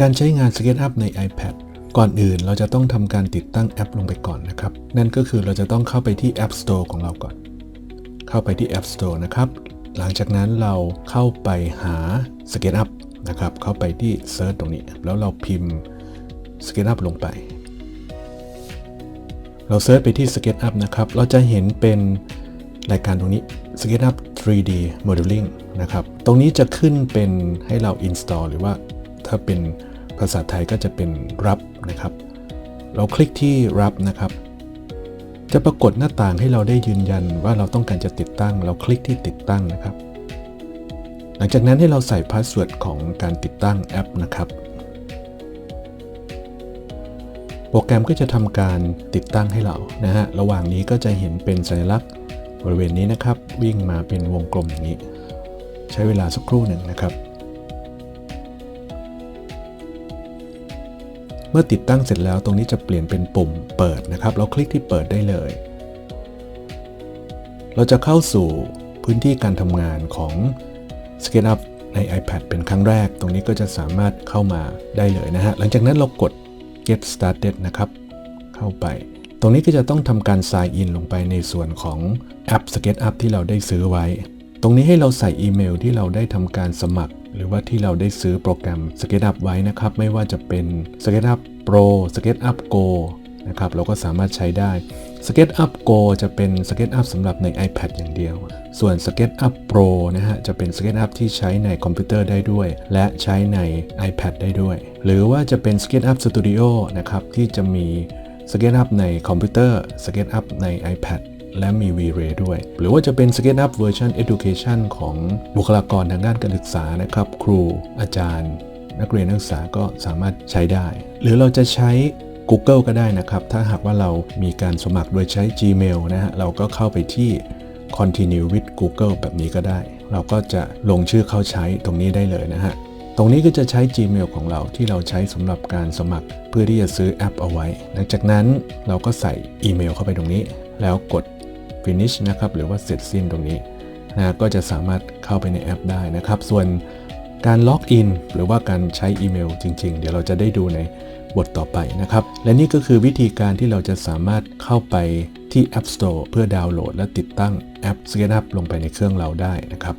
การใช้งาน SketchUp ใน iPad ก่อนอื่นเราจะต้องทำการติดตั้งแอปลงไปก่อนนะครับ นั่นก็คือเราจะต้องเข้าไปที่ App Store ของเราก่อน เข้าไปที่ App Store นะครับ หลังจากนั้นเราเข้าไปหา SketchUp นะครับ เข้าไปที่ Search ตรงนี้ แล้วเราพิมพ์ SketchUp ลงไป เราเซิร์ชไปที่ SketchUp นะครับ เราจะเห็นเป็นรายการตรงนี้ SketchUp 3D Modeling นะครับ ตรงนี้จะขึ้นเป็นให้เรา install หรือว่า ถ้าเป็นภาษาไทยก็จะเป็นรับนะครับ เราคลิกที่รับนะครับ จะปรากฏหน้าต่างให้เราได้ยืนยันว่าเราต้องการจะติดตั้ง เราคลิกที่ติดตั้งนะครับ หลังจากนั้นให้เราใส่พาสเวิร์ดของการติดตั้งแอปนะครับ โปรแกรมก็จะทำการติดตั้งให้เรานะฮะ ระหว่างนี้ก็จะเห็นเป็นสัญลักษณ์บริเวณนี้นะครับ วิ่งมาเป็นวงกลมอย่างนี้ ใช้เวลาสักครู่หนึ่งนะครับ เมื่อติดตั้งเสร็จแล้วตรงนี้จะเปลี่ยนเป็นปุ่มเปิดนะครับ เราคลิกที่เปิดได้เลย เราจะเข้าสู่พื้นที่การทำงานของ SketchUp ใน iPad เป็นครั้งแรก ตรงนี้ก็จะสามารถเข้ามาได้เลยนะฮะ หลังจากนั้นเรากด get started นะครับ เข้าไป ตรงนี้ก็จะต้องทำการ sign in ลงไปในส่วนของแอป SketchUp ที่เราได้ซื้อไว้ ตรงนี้ให้เราใส่อีเมลที่เราได้ทำการสมัคร หรือว่าที่เราได้ซื้อโปรแกรม SketchUp ไว้นะครับ ไม่ว่าจะเป็น SketchUp Pro SketchUp Go นะครับเราก็สามารถใช้ได้ SketchUp Go จะเป็น SketchUp สำหรับใน iPad อย่างเดียว ส่วน SketchUp Pro นะฮะจะเป็น SketchUp ที่ใช้ในคอมพิวเตอร์ได้ด้วย และใช้ใน iPad ได้ด้วย หรือว่าจะเป็น SketchUp Studio นะครับที่จะมี SketchUp ในคอมพิวเตอร์ SketchUp ใน iPad และมี V-Ray ด้วย หรือว่าจะเป็น SketchUp Version Education ของบุคลากรทางด้านการศึกษานะครับ ครูอาจารย์ นักเรียนนักศึกษาก็สามารถใช้ได้ หรือเราจะใช้ Google ก็ได้นะครับ ถ้าหากว่าเรามีการสมัครโดยใช้ Gmail นะฮะเราก็เข้าไปที่ Continue with Google แบบนี้ก็ได้ เราก็จะลงชื่อเข้าใช้ตรงนี้ได้เลยนะฮะตรงนี้ก็จะใช้ Gmail ของเราที่เราใช้สำหรับการสมัครเพื่อที่จะซื้อแอปเอาไว้ หลังจากนั้นเราก็ใส่อีเมลเข้าไปตรงนี้ แล้วกด finish นะครับหรือว่าเสร็จสิ้นตรงนี้นะก็จะสามารถเข้าไปในแอปได้นะครับ ส่วนการล็อกอินหรือว่าการใช้อีเมลจริง ๆ เดี๋ยวเราจะได้ดูในบทต่อไปนะครับ และนี่ก็คือวิธีการที่เราจะสามารถเข้าไปที่ App Store เพื่อดาวน์โหลด และติดตั้งแอป s c a n u p ลงไปในเครื่องเราได้นะครับ